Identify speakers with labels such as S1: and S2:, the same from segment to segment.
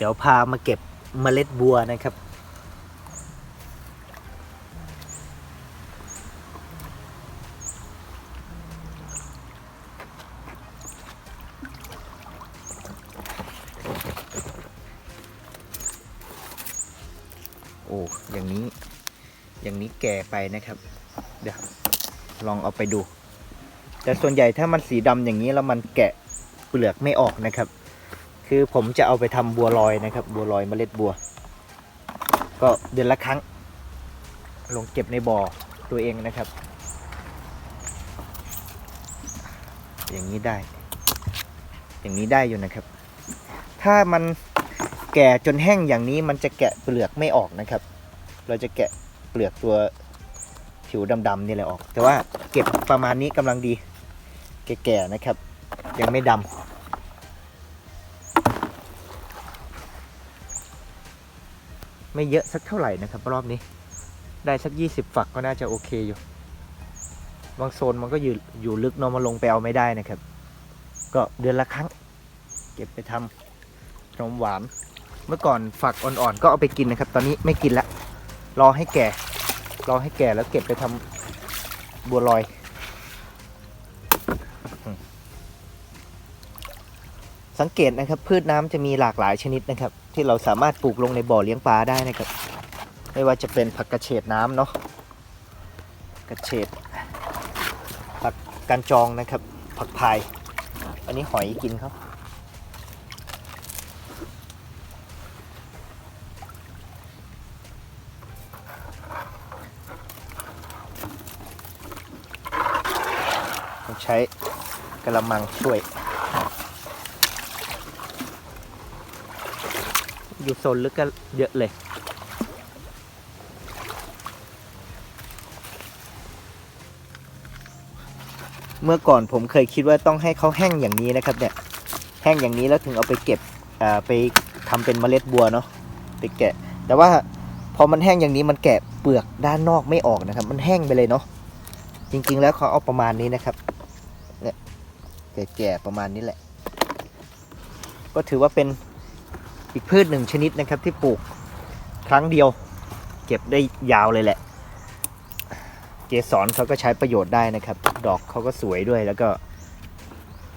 S1: เดี๋ยวพามาเก็บเมล็ดบัวนะครับ โอ้ อย่างนี้ อย่างนี้แก่ไปนะครับ เดี๋ยว ลองเอาไปดู แต่ส่วนใหญ่ถ้ามันสีดำอย่างนี้แล้วมันแกะเปลือกไม่ออกนะครับ คือผมจะเอาไปทำบัวลอยนะครับ บัวลอยเมล็ดบัว ก็เดือนละครั้ง ลงเก็บในบ่อตัวเองนะครับ อย่างนี้ได้ อย่างนี้ได้อยู่นะครับ ถ้ามันแก่จนแห้งอย่างนี้มันจะแกะเปลือกไม่ออกนะครับ เราจะแกะเปลือกตัวผิวดำๆนี่แหละออก แต่ว่าเก็บประมาณนี้กำลังดี แก่ๆนะครับ ยังไม่ดำ ไม่เยอะสักเท่าไหร่นะครับ รอบนี้ ได้สัก 20 ฝักก็น่าจะโอเคอยู่ บางโซนมันก็อยู่อยู่ลึกเนอะมาลงไปเอาไม่ได้นะครับ ก็เดือนละครั้ง เก็บไปทำขนมหวาน เมื่อก่อนฝักอ่อนๆก็เอาไปกินนะครับ ตอนนี้ไม่กินละรอให้แก่ รอให้แก่แล้วเก็บไปทำบัวลอย สังเกตนะครับ พืชน้ำจะมีหลากหลายชนิดนะครับ ที่เราสามารถปลูกลงในบ่อเลี้ยงปลาได้นะครับ ไม่ว่าจะเป็นผักกระเฉดน้ำเนาะกระเฉดผักกันจองนะครับ ผักพาย อันนี้หอยกินครับใช้กระมังช่วย อยู่โซนลึกก็เยอะเลยเมื่อก่อนผมเคยคิดว่าต้องให้เขาแห้งอย่างนี้นะครับเนี่ยแห้งอย่างนี้แล้วถึงเอาไปเก็บไปทำเป็นเมล็ดบัวเนาะไปแกะ แต่ว่าพอมันแห้งอย่างนี้มันแกะเปลือกด้านนอกไม่ออกนะครับ มันแห้งไปเลยเนาะจริง ๆ แล้วเขาเอาประมาณนี้นะครับเนี่ยแก่ๆประมาณนี้แหละ ก็ถือว่าเป็น อีกพืชหนึ่งชนิดนะครับที่ปลูกครั้งเดียว เก็บได้ยาวเลยแหละ เกสรเขาก็ใช้ประโยชน์ได้นะครับ ดอกเขาก็สวยด้วยแล้วก็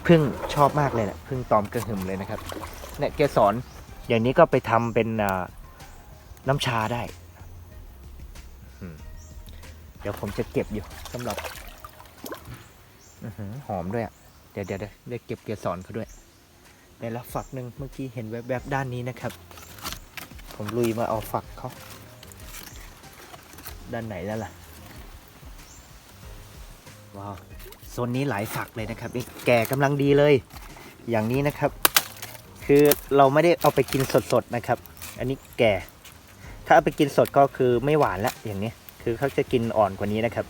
S1: พึ่งชอบมากเลยแหละพึ่งตอมกระหึ่มเลยนะครับเนี่ยเกสรอย่างนี้ก็ไปทำเป็นน้ำชาได้เดี๋ยวผมจะเก็บอยู่สำหรับอหอมด้วยอะ เดี๋ยวเดี๋ยวเดี๋ยวได้เก็บเกสรเขาด้วย ในละฝักหนึ่งเมื่อกี้เห็นแวบๆด้านนี้นะครับ ผมลุยมาเอาฝักเขาด้านไหนแล้วล่ะว้าวโซนนี้หลายฝักเลยนะครับนี่แก่กำลังดีเลย อย่างนี้นะครับ คือเราไม่ได้เอาไปกินสดๆนะครับ อันนี้แก่ ถ้าเอาไปกินสดก็คือไม่หวานละอย่างนี้คือเขาจะกินอ่อนกว่านี้นะครับ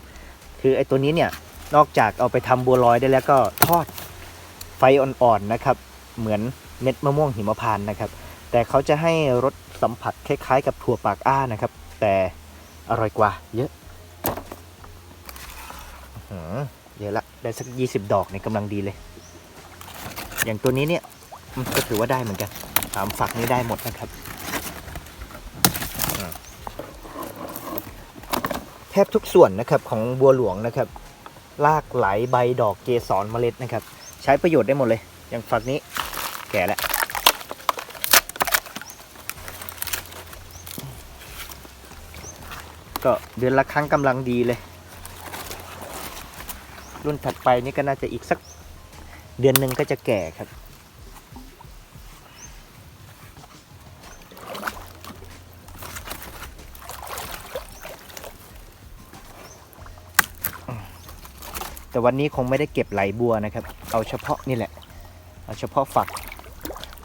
S1: คือไอ้ตัวนี้เนี่ยนอกจากเอาไปทำบัวลอยได้แล้วก็ทอดไฟอ่อนๆนะครับ เหมือนเม็ดมะม่วงหิมพานต์นะครับ แต่เขาจะให้รสสัมผัสคล้ายๆ กับถั่วปากอ้านะครับ แต่อร่อยกว่า เยอะเยอะละได้สักยี่สิบดอกในยกำลังดีเลย อย่างตัวนี้เนี่ยก็ถือว่าได้เหมือนกันสามฝักนี้ได้หมดนะครับแทบทุกส่วนนะครับของบัวหลวงนะครับรากไหลใบดอกเกสรเมล็ดนะครับ ใช้ประโยชน์ได้หมดเลย อย่างฝักนี้แก่แล้ว ก็เดือนละครั้งกำลังดีเลย รุ่นถัดไปนี่ก็น่าจะอีกสักเดือนหนึ่งก็จะแก่ครับ แต่วันนี้คงไม่ได้เก็บไหลบัวนะครับ เอาเฉพาะนี่แหละ เอาเฉพาะฝัก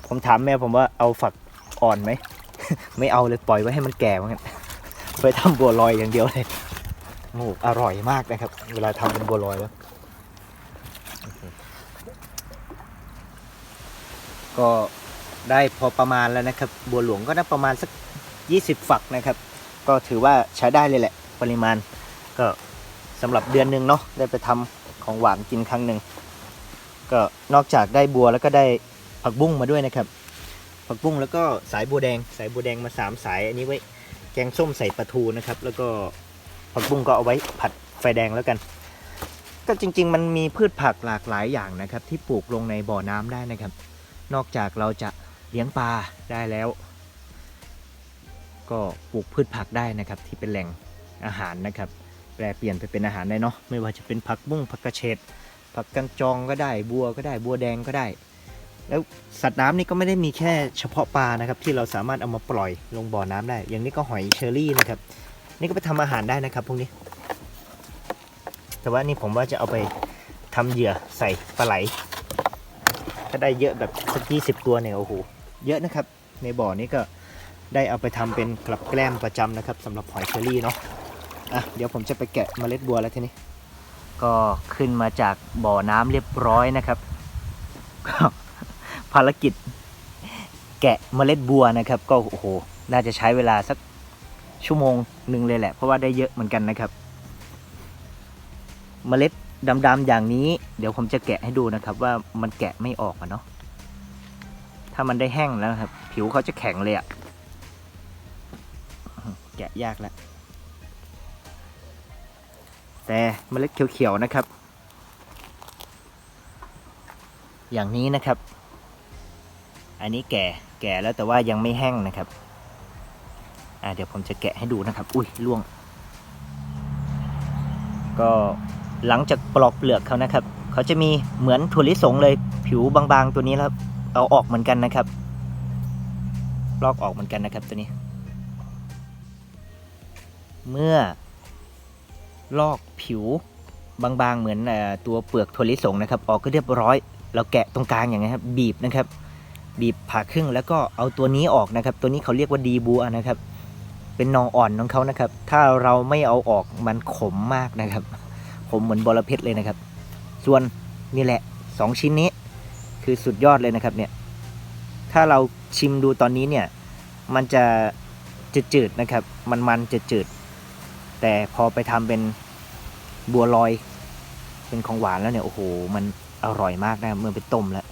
S1: ผมถามแม่ผมว่าเอาฝักอ่อนไหม ไม่เอาเลยปล่อยไว้ให้มันแก่เหมือนกัน ไปทำบัวลอยอย่างเดียวเลยโอ้อร่อยมากนะครับ เวลาทำเป็นบัวลอยแล้ว ก็ได้พอประมาณแล้วนะครับ บัวหลวงก็ได้ประมาณสัก 20 ฝักนะครับ ก็ถือว่าใช้ได้เลยแหละ ปริมาณ ก็สำหรับเดือนหนึ่งเนาะได้ไปทำของหวานกินครั้งหนึ่งก็นอกจากได้บัวแล้วก็ได้ผักบุ้งมาด้วยนะครับ ผักบุ้งแล้วก็สายบัวแดง สายบัวแดงมาสามสายอันนี้ไว้ กงส้มใส่ปลาทูนะครับ แล้วก็ผักบุ้งก็เอาไว้ผัดไฟแดงแล้วกัน ก็จริง ๆ มันมีพืชผักหลากหลายอย่างนะครับ ที่ปลูกลงในบ่อน้ำได้นะครับ นอกจากเราจะเลี้ยงปลาได้แล้ว ก็ปลูกพืชผักได้นะครับ ที่เป็นแหล่งอาหารนะครับ แปลเปลี่ยนไปเป็นอาหารได้เนาะไม่ว่าจะเป็นผักบุ้งผักกระเฉดผักกังจองก็ได้บัวก็ได้บัวแดงก็ได้ แล้วสัตว์น้ำนี่ก็ไม่ได้มีแค่เฉพาะปลานะครับ ที่เราสามารถเอามาปล่อยลงบ่อน้ำได้ อย่างนี้ก็หอยเชอรี่นะครับ นี่ก็ไปทำอาหารได้นะครับพวกนี้ แต่ว่านี่ผมว่าจะเอาไปทำเหยื่อใส่ปลาไหล ถ้าได้เยอะแบบสักยี่สิบตัวเนี่ยโอ้โหเยอะนะครับ ในบ่อนี้ก็ได้เอาไปทำเป็นกลับแกล้มประจำนะครับสำหรับหอยเชอรี่เนาะอะเดี๋ยวผมจะไปแกะเมล็ดบัวแล้วทีนี้ ก็ขึ้นมาจากบ่อน้ำเรียบร้อยนะครับก็ารกิจ แกะเมล็ดบัวนะครับ ก็โอ้โหน่าจะใช้เวลาสักชั่วโมงหนึ่งเลยแหละ เพราะว่าได้เยอะเหมือนกันนะครับ เมล็ดดำๆอย่างนี้ เดี๋ยวผมจะแกะให้ดูนะครับ ว่ามันแกะไม่ออกอะเนาะถ้ามันได้แห้งแล้วครับ ผิวเขาจะแข็งเลยอะแกะยากแล้วแต่เมล็ดเขียวๆนะครับ อย่างนี้นะครับ อันนี้แก่แก่แล้วแต่ว่ายังไม่แห้งนะครับอ่าเดี๋ยวผมจะแกะให้ดูนะครับ อุ้ยล่วง ก็หลังจากปลอกเปลือกเขานะครับ เขาจะมีเหมือนถั่วลิสงเลยผิวบางๆตัวนี้แล้วเอาออกเหมือนกันนะครับ ลอกออกเหมือนกันนะครับตัวนี้ เมื่อลอกผิวบางๆเหมือนตัวเปลือกถั่วลิสงนะครับ ออกก็เรียบร้อย เราแกะตรงกลางอย่างนี้ครับ บีบนะครับ บีบผ่าครึ่งแล้วก็เอาตัวนี้ออกนะครับ ตัวนี้เขาเรียกว่าดีบัวนะครับ เป็นนองอ่อนของเขานะครับ ถ้าเราไม่เอาออกมันขมมากนะครับ ขมเหมือนบอระเพ็ดเลยนะครับ ส่วนนี่แหละสองชิ้นนี้คือสุดยอดเลยนะครับเนี่ย ถ้าเราชิมดูตอนนี้เนี่ย มันจะจืดๆนะครับ มันๆจืดๆแต่พอไปทำเป็นบัวลอย เป็นของหวานแล้วเนี่ยโอ้โห มันอร่อยมากนะเมื่อไปต้มแล้ว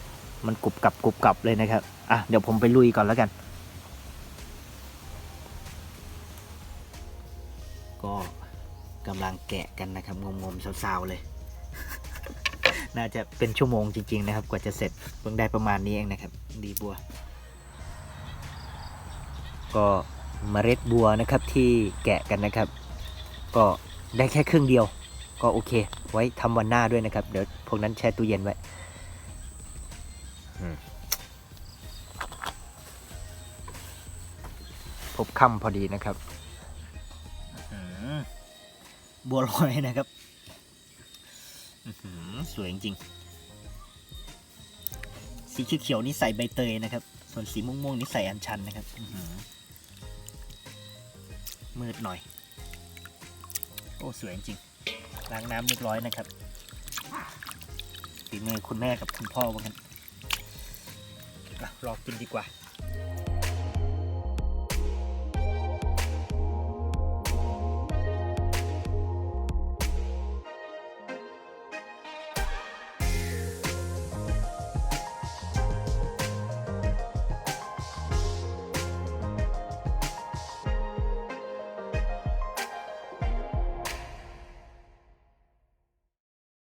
S1: มันกรุบกับกรุบกับเลยนะครับ อะ เดี๋ยวผมไปลุยก่อนแล้วกัน ก็กำลังแกะกันนะครับงมๆสาวๆเลย น่าจะเป็นชั่วโมงจริง ๆ นะครับ กว่าจะเสร็จเพิ่งได้ประมาณนี้เองนะครับ ดีบัว ก็เมล็ดบัวนะครับที่แกะกันนะครับ ก็ได้แค่ครึ่งเดียว ก็โอเค ไว้ทำวันหน้าด้วยนะครับ เดี๋ยวพวกนั้นแช่ตู้เย็นไว้ พบค่ำพอดีนะครับอื้อหือบัวลอยนะครับอื้อหือสวยจริงๆสีเขียวๆนี่ใส่ใบเตยนะครับ ส่วนสีม่วงๆนี่ใส่อัญชันนะครับอื้อหือมืดหน่อย โอ้สวยจริงๆล้างน้ำเรียบร้อยนะครับฝีมือคุณแม่กับคุณพ่อว่างั้นอะรอกินดีกว่า